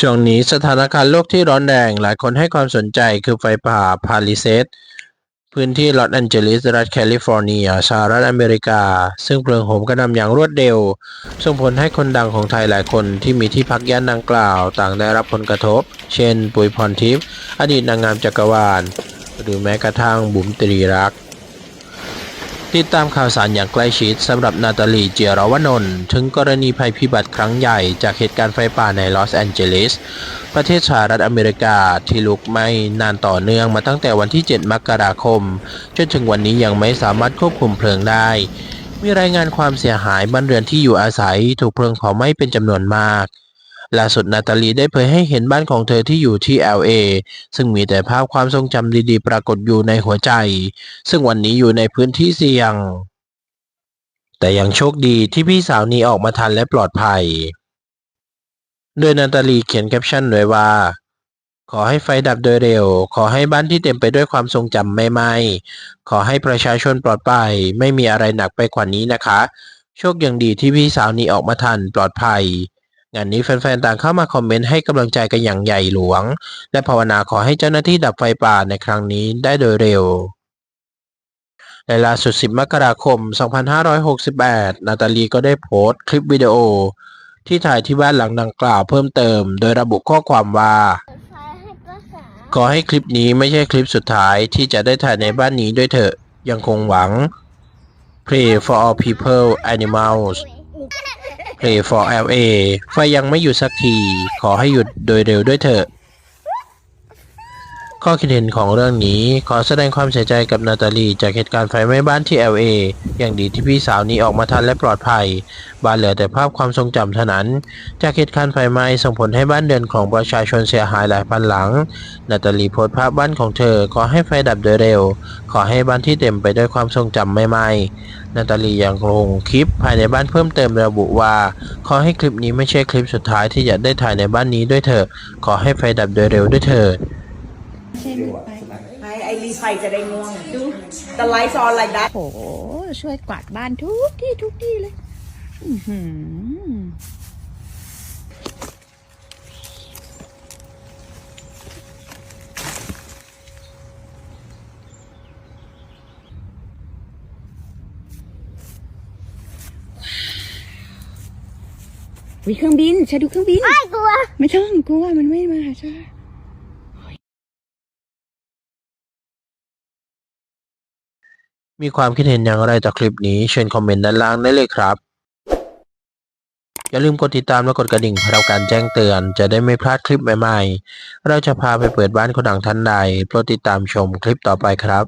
ช่วงนี้สถานการณ์โลกที่ร้อนแรงหลายคนให้ความสนใจคือไฟป่าพาลิเซสพื้นที่ลอสแอนเจลิสรัฐแคลิฟอร์เนียสหรัฐอเมริกา ซึ่งเพลิงโหมกระหน่ำอย่างรวดเร็ว ส่งผลให้คนดังของไทยหลายคนที่มีที่พักย่านดังกล่าว ต่างได้รับผลกระทบ เช่น ปุยพรทิพย์อดีตนางงามจักรวาล หรือแม้กระทั่งบุ๋มตรีรัก ติดตามข่าวสารอย่างใกล้ชิดสำหรับนาตาลีเจียรวนนท์ถึงกรณีภัยพิบัติครั้งใหญ่จากเหตุการณ์ไฟป่าในลอสแอนเจลิส ประเทศสหรัฐอเมริกาที่ลุกไหม้นานต่อเนื่องมาตั้งแต่วันที่ 7 มกราคม จนถึงวันนี้ยังไม่สามารถควบคุมเพลิงได้ มีรายงานความเสียหายบ้านเรือนที่อยู่อาศัยถูกเพลิงเผาไหม้เป็นจำนวนมาก ล่าสุดนาตาลีได้เผยให้เห็นบ้านของเธอที่อยู่ที่ LA ซึ่งมีแต่ภาพความทรงจำดีๆ ปรากฏอยู่ในหัวใจ ซึ่งวันนี้อยู่ในพื้นที่เสี่ยง แต่ยังโชคดีที่พี่สาวนี้ออกมาทันและปลอดภัย โดยนาตาลีเขียนแคปชั่นไว้ว่า ขอให้ไฟดับโดยเร็ว ขอให้บ้านที่เต็มไปด้วยความทรงจำไม่ไหมขอให้ประชาชนปลอดภัย ไม่มีอะไรหนักไปกว่านี้นะคะ โชคยังดีที่พี่สาวนี้ออกมาทันปลอดภัย งานนี้แฟนๆต่างเข้ามาคอมเมนต์ให้กำลังใจกันอย่างใหญ่หลวง และภาวนาขอให้เจ้าหน้าที่ดับไฟป่าในครั้งนี้ได้โดยเร็วในล่าสุด 10 มกราคม 2568 นาตาลีก็ได้โพสต์คลิปวิดีโอ ที่ถ่ายที่บ้านหลังดังกล่าวเพิ่มเติม โดยระบุข้อความว่า ขอให้คลิปนี้ไม่ใช่คลิปสุดท้ายที่จะได้ถ่ายในบ้านนี้ด้วยเถอะ ยังคงหวัง Pray for all people animals Play for LA ไฟยังไม่หยุดสักที ขอให้หยุดโดยเร็วด้วยเถอะ ข้อคิดเห็นของเรื่องนี้ขอแสดงความเสียใจกับนาตาลีจากเหตุการณ์ไฟไหม้บ้านที่ LA อย่างดีที่พี่สาวนี้ออกมาทันและปลอดภัย บ้านเหลือแต่ภาพความทรงจำเท่านั้น จากเหตุการณ์ไฟไหม้ส่งผลให้บ้านเรือนของประชาชนเสียหายหลายพันหลัง นาตาลีโพสต์ภาพบ้านของเธอขอให้ไฟดับโดยเร็ว ขอให้บ้านที่เต็มไปด้วยความทรงจำไม่ไหม้นาตาลียังคงคลิปภายในบ้านเพิ่มเติมระบุว่า ขอให้คลิปนี้ไม่ใช่คลิปสุดท้ายที่จะได้ถ่ายในบ้านนี้ด้วยเถอะขอให้ไฟดับโดยเร็วด้วยเถิด ให้ไอรีไฟจะได้ง่วง The lights on like that โอ้โหช่วยกวาดบ้านทุกที่ทุกที่เลย อื้อหือวิเครื่องบินฉันดูเครื่องบิน ไม่กลัว ไม่ต้องกลัวมันไม่มาหา มีความคิดเห็นอย่างไรต่อคลิปนี้ เชิญคอมเมนต์ด้านล่างได้เลยครับ อย่าลืมกดติดตามและกดกระดิ่งเพื่อรับการแจ้งเตือน จะได้ไม่พลาดคลิปใหม่ๆ เราจะพาไปเปิดบ้านคนดังท่านใดโปรดติดตามชมคลิปต่อไปครับ